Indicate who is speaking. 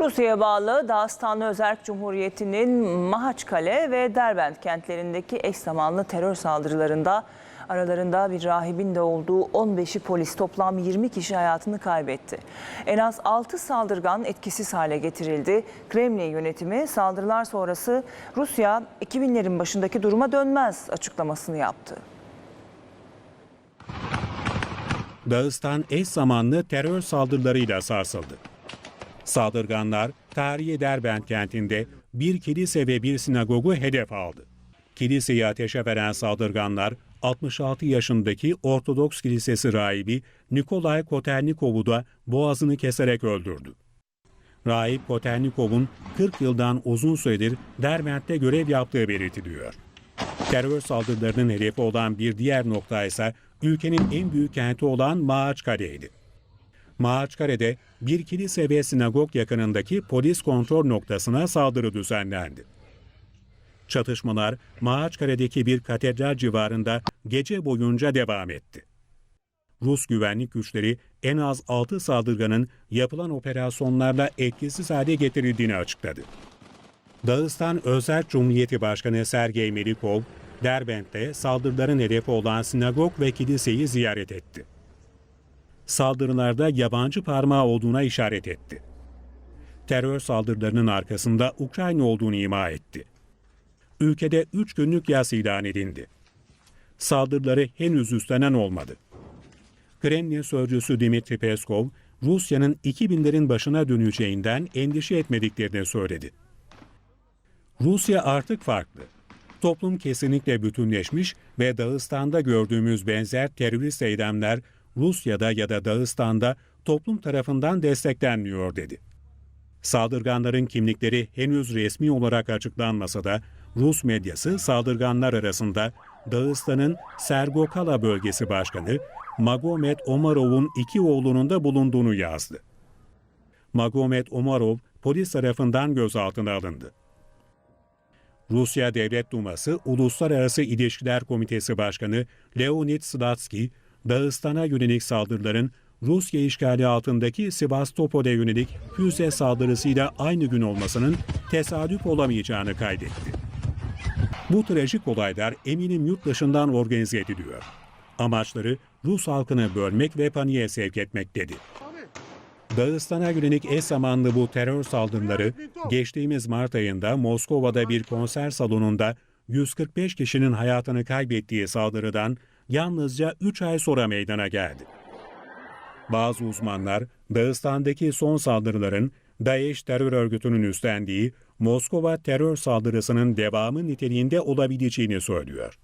Speaker 1: Rusya'ya bağlı Dağıstanlı Özerk Cumhuriyeti'nin Mahaçkale ve Derbent kentlerindeki eş zamanlı terör saldırılarında aralarında bir rahibin de olduğu 15'i polis toplam 20 kişi hayatını kaybetti. En az 6 saldırgan etkisiz hale getirildi. Kremlin yönetimi saldırılar sonrası Rusya 2000'lerin başındaki duruma dönmez açıklamasını yaptı.
Speaker 2: Dağıstan eş zamanlı terör saldırılarıyla sarsıldı. Saldırganlar tarihi Derbent kentinde bir kilise ve bir sinagogu hedef aldı. Kiliseyi ateşe veren saldırganlar 66 yaşındaki Ortodoks Kilisesi rahibi Nikolay Koternikov'u da boğazını keserek öldürdü. Rahip Koternikov'un 40 yıldan uzun süredir Derbent'te görev yaptığı belirtiliyor. Terör saldırılarının hedefi olan bir diğer nokta ise ülkenin en büyük kenti olan Maaçkare'ydi. Maaçkare'de bir kilise ve sinagog yakınındaki polis kontrol noktasına saldırı düzenlendi. Çatışmalar Maaçkare'deki bir katedral civarında gece boyunca devam etti. Rus güvenlik güçleri en az 6 saldırganın yapılan operasyonlarla etkisiz hale getirildiğini açıkladı. Dağıstan Özel Cumhuriyeti Başkanı Sergey Melikov, Derbent'te saldırıların hedefi olan sinagog ve kiliseyi ziyaret etti. Saldırılarda yabancı parmağı olduğuna işaret etti. Terör saldırılarının arkasında Ukrayna olduğunu ima etti. Ülkede 3 günlük yas ilan edildi. Saldırıları henüz üstlenen olmadı. Kremlin sözcüsü Dimitri Peskov, Rusya'nın 2000'lerin başına döneceğinden endişe etmediklerini söyledi. Rusya artık farklı. Toplum kesinlikle bütünleşmiş ve Dağıstan'da gördüğümüz benzer terörist eylemler Rusya'da ya da Dağıstan'da toplum tarafından desteklenmiyor dedi. Saldırganların kimlikleri henüz resmi olarak açıklanmasa da Rus medyası saldırganlar arasında Dağıstan'ın Sergokala bölgesi başkanı Magomed Omarov'un iki oğlunun da bulunduğunu yazdı. Magomed Omarov polis tarafından gözaltına alındı. Rusya Devlet Duması Uluslararası İlişkiler Komitesi Başkanı Leonid Slatsky, Dağıstan'a yönelik saldırıların Rusya işgali altındaki Sivastopol'e yönelik füze saldırısıyla aynı gün olmasının tesadüf olamayacağını kaydetti. Bu trajik olaylar eminim yurt dışından organize ediliyor. Amaçları Rus halkını bölmek ve paniğe sevk etmek dedi. Dağıstan'a yönelik eş zamanlı bu terör saldırıları geçtiğimiz Mart ayında Moskova'da bir konser salonunda 145 kişinin hayatını kaybettiği saldırıdan yalnızca 3 ay sonra meydana geldi. Bazı uzmanlar Dağıstan'daki son saldırıların DAEŞ terör örgütünün üstlendiği Moskova terör saldırısının devamı niteliğinde olabileceğini söylüyor.